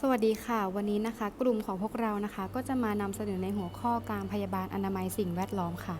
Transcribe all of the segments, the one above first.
สวัสดีค่ะ วันนี้นะคะ กลุ่มของพวกเรานะคะ ก็จะมานำเสนอในหัวข้อการพยาบาลอนามัยสิ่งแวดล้อมค่ะ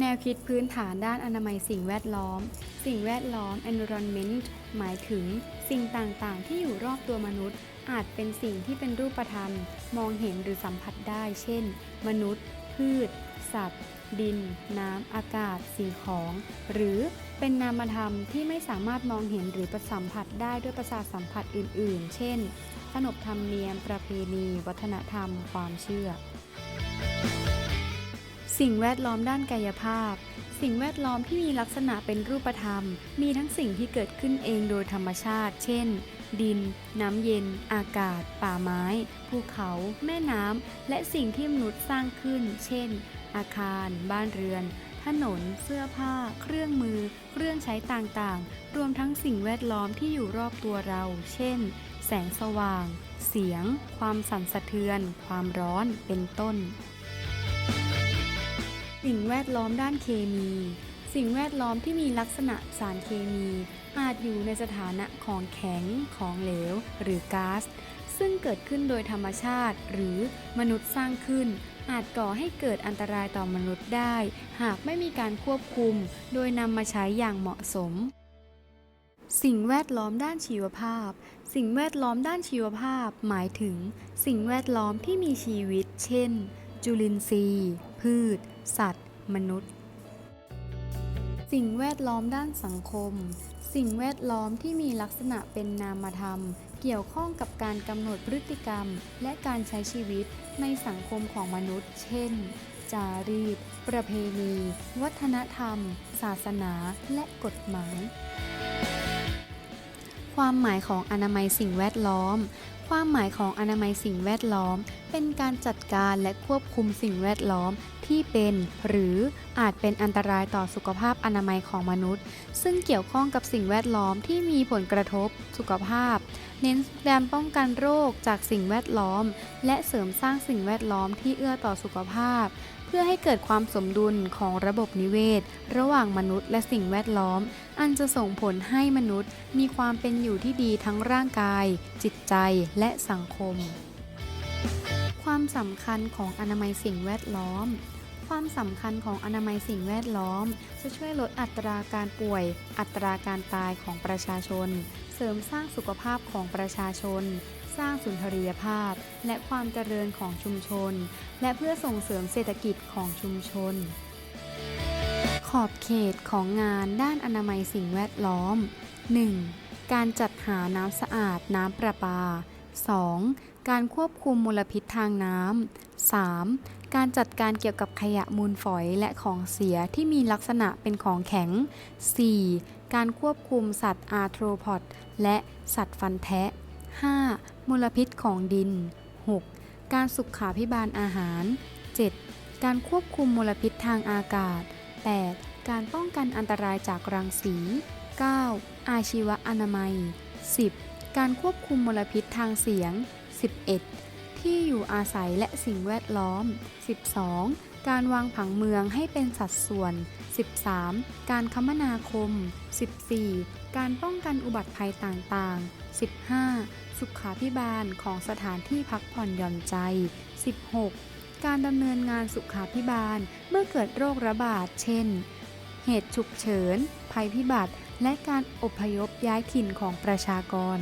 แนวคิดพื้นฐานด้านอนามัยสิ่งแวดล้อม สิ่งแวดล้อม environment หมายถึงสิ่งต่างๆ ที่อยู่รอบตัวมนุษย์ อาจเป็นสิ่งที่เป็นรูปธรรม มองเห็นหรือสัมผัสได้ เช่น มนุษย์ พืช สัตว์ ดิน น้ำ อากาศ สิ่งของ หรือเป็นนามธรรมที่ไม่สามารถมองเห็นหรือประสัมผัสได้ด้วยประสาทสัมผัสอื่น ๆ เช่น ขนบธรรมเนียม ประเพณี วัฒนธรรม ความเชื่อ สิ่งแวดล้อมด้านกายภาพ สิ่งแวดล้อมที่มีลักษณะเป็นรูปธรรม มีทั้งสิ่งที่เกิดขึ้นเองโดยธรรมชาติ เช่น ดิน น้ำเย็น อากาศ ป่าไม้ ภูเขา แม่น้ำ และสิ่งที่มนุษย์สร้างขึ้น เช่น อาคาร บ้านเรือน ถนน เสื้อผ้า เครื่องมือ เครื่องใช้ต่างๆ รวมทั้งสิ่งแวดล้อมที่อยู่รอบตัวเรา เช่น แสงสว่าง เสียง ความสั่นสะเทือน ความร้อน เป็นต้น สิ่งแวดล้อมด้านเคมี สิ่งแวดล้อมที่มีลักษณะสารเคมี อาจอยู่ในสถานะของแข็ง ของเหลว หรือก๊าซซึ่งเกิดขึ้นโดยธรรมชาติหรือมนุษย์สร้างขึ้น อาจก่อให้เกิดอันตรายต่อมนุษย์ได้ หากไม่มีการควบคุม โดยนำมาใช้อย่างเหมาะสม สิ่งแวดล้อมด้านชีวภาพ สิ่งแวดล้อมด้านชีวภาพ หมายถึง สิ่งแวดล้อมที่มีชีวิต เช่น จุลินทรีย์ พืช สัตว์ มนุษย์ สิ่งแวดล้อมด้านสังคม สิ่งแวดล้อมที่มีลักษณะเป็นนามธรรม เกี่ยวข้องกับการกำหนดพฤติกรรม และการใช้ชีวิตในสังคมของมนุษย์ เช่น จารีต ประเพณี วัฒนธรรม ศาสนา และกฎหมาย ความหมายของอนามัยสิ่งแวดล้อม ความหมายของอนามัยสิ่งแวดล้อม เป็นการจัดการและควบคุมสิ่งแวดล้อมที่เป็น หรืออาจเป็นอันตรายต่อสุขภาพอนามัยของมนุษย์ ซึ่งเกี่ยวข้องกับสิ่งแวดล้อมที่มีผลกระทบสุขภาพ เน้นการป้องกันโรคจากสิ่งแวดล้อม และเสริมสร้างสิ่งแวดล้อมที่เอื้อต่อสุขภาพ พื่อให้เกิดความสมดุลของระบบนิเวศ ระหว่างมนุษย์และสิ่งแวดล้อม อันจะส่งผลให้มนุษย์มีความเป็นอยู่ที่ดีทั้งร่างกาย จิตใจและสังคม ความสำคัญของอนามัยสิ่งแวดล้อมความสำคัญของอนามัยสิ่งแวดล้อม จะช่วยลดอัตราการป่วย อัตราการตายของประชาชน เสริมสร้างสุขภาพของประชาชน สร้างสุนทรียภาพ และความเจริญของชุมชน และเพื่อส่งเสริมเศรษฐกิจของชุมชน ขอบเขตของงานด้านอนามัยสิ่งแวดล้อม 1. การจัดหาน้ำสะอาดน้ำประปา 2. การควบคุมมลพิษทางน้ำ 3. การจัดการเกี่ยวกับขยะมูลฝอยและของเสียที่มีลักษณะเป็นของแข็ง 4. การควบคุมสัตว์อาร์โทรพอดและสัตว์ฟันแทะ 5. มลพิษของดิน 6. การสุขาพิบาลอาหาร 7. การควบคุมมลพิษทางอากาศ 8. การป้องกันอันตรายจากรังสี 9. อาชีวอนามัย 10. การควบคุมมลพิษทางเสียง 11. ที่อยู่อาศัยและสิ่งแวดล้อม 12. การวางผังเมืองให้เป็นสัดส่วน 13. การคมนาคม 14. การป้องกันอุบัติภัยต่างๆ 15. สุขาพิบาลของสถานที่พักผ่อนหย่อนใจ 16. การดำเนินงานสุขาพิบาลเมื่อเกิดโรคระบาด เช่น เหตุฉุกเฉิน ภัยพิบัติ และการอพยพย้ายถิ่นของประชากร